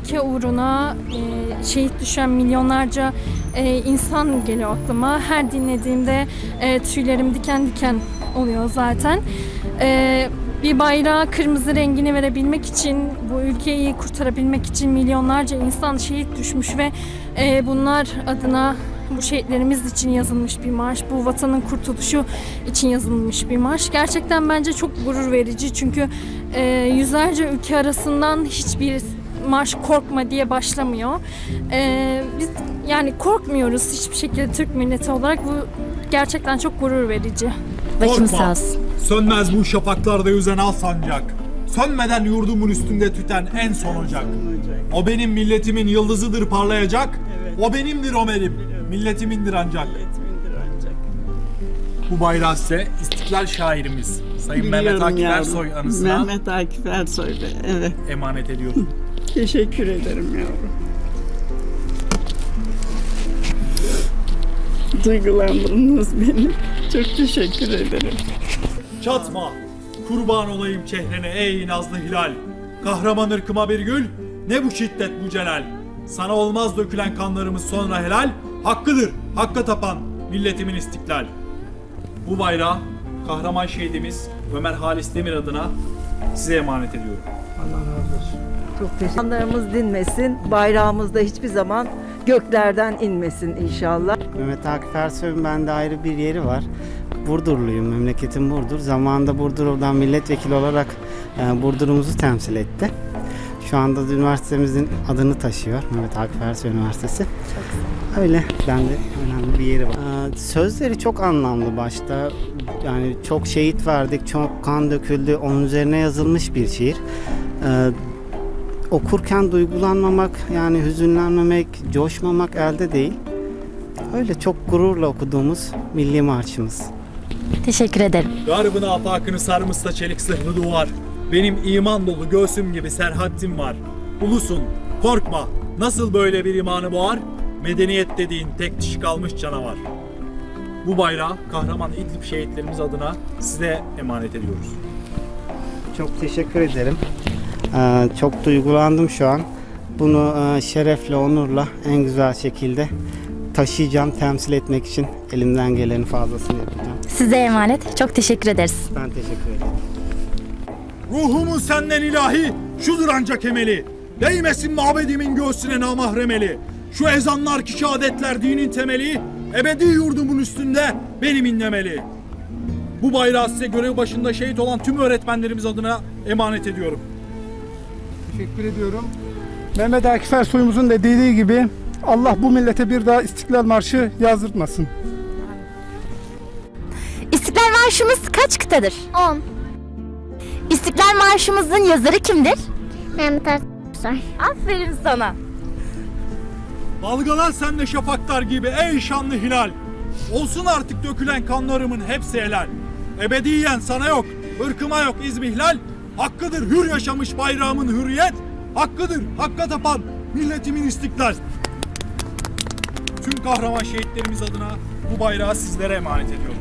ülke uğruna e, şehit düşen milyonlarca e, insan geliyor aklıma. Her dinlediğimde e, tüylerim diken diken oluyor zaten. E, bir bayrağa kırmızı rengini verebilmek için, bu ülkeyi kurtarabilmek için milyonlarca insan şehit düşmüş ve e, bunlar adına bu şehitlerimiz için yazılmış bir marş, bu vatanın kurtuluşu için yazılmış bir marş. Gerçekten bence çok gurur verici çünkü e, yüzlerce ülke arasından hiçbir marş korkma diye başlamıyor. E, biz yani korkmuyoruz hiçbir şekilde Türk milleti olarak bu gerçekten çok gurur verici. Başımız Korkma. olsun. Sönmez bu şafaklarda yüzen al sancak. Sönmeden yurdumun üstünde tüten en son ocak. O benim milletimin yıldızıdır parlayacak. O benimdir Ömer'im. Milletimindir ancak. Bu bayrağı size İstiklal şairimiz Sayın Mehmet Biliyorum Akif yavrum. Ersoy anısına Mehmet Akif Ersoy Bey, evet. emanet ediyorum. Teşekkür ederim yavrum. Duygulandırdınız beni. Çok teşekkür ederim. Çatma, kurban olayım çehrene ey nazlı hilal. Kahraman ırkıma bir gül, ne bu şiddet bu celal. Sana olmaz dökülen kanlarımız sonra helal. Hakkıdır, hakka tapan milletimin istiklal. Bu bayrağı kahraman şehidimiz Ömer Halis Demir adına size emanet ediyorum. Kanlarımız dinmesin, bayrağımız da hiçbir zaman göklerden inmesin inşallah. Mehmet Akif Ersoy'un bende ayrı bir yeri var. Burdurluyum, memleketim Burdur. Zamanında Burdur'dan milletvekili olarak e, Burdur'umuzu temsil etti. Şu anda da üniversitemizin adını taşıyor. Mehmet Akif Ersoy Üniversitesi. Öyle, bende önemli bir yeri var. E, sözleri çok anlamlı başta. Yani çok şehit verdik, çok kan döküldü. Onun üzerine yazılmış bir şiir. E, okurken duygulanmamak, yani hüzünlenmemek, coşmamak elde değil. Öyle çok gururla okuduğumuz milli marşımız. Teşekkür ederim. Garbını afakını sarmışsa çelik zırhlı duvar. Benim iman dolu göğsüm gibi serhattim var. Ulusun, korkma. Nasıl böyle bir imanı boğar? Medeniyet dediğin tek dişi kalmış canavar. Bu bayrağı kahraman İdlib şehitlerimiz adına size emanet ediyoruz. Çok teşekkür ederim. Ee, çok duygulandım şu an. Bunu e, şerefle, onurla en güzel şekilde taşıyacağım, temsil etmek için elimden gelenin fazlasını yapacağım. Size emanet. Çok teşekkür ederiz. Ben teşekkür ederim. Ruhumun senden ilahi, şudur ancak emeli. Değmesin mabedimin göğsüne namahremeli. Şu ezanlar ki şehadetler dinin temeli, ebedi yurdumun üstünde benim inlemeli. Bu bayrağı size görev başında şehit olan tüm öğretmenlerimiz adına emanet ediyorum. Teşekkür ediyorum. Mehmet Akif Ersoy'umuzun da dediği gibi Allah bu millete bir daha İstiklal Marşı yazdırtmasın. İstiklal Marşımız kaç kıtadır? 10. İstiklal Marşımızın yazarı kimdir? Mehmet Ersoy. Aferin sana. Dalgalan sen de şafaklar gibi ey şanlı hilal. Olsun artık dökülen kanlarımın hepsi helal. Ebediyen sana yok, ırkıma yok izmihlal. Hakkıdır hür yaşamış bayrağımın hürriyet. Hakkıdır hakka tapan milletimin istiklal. Tüm kahraman şehitlerimiz adına bu bayrağı sizlere emanet ediyorum.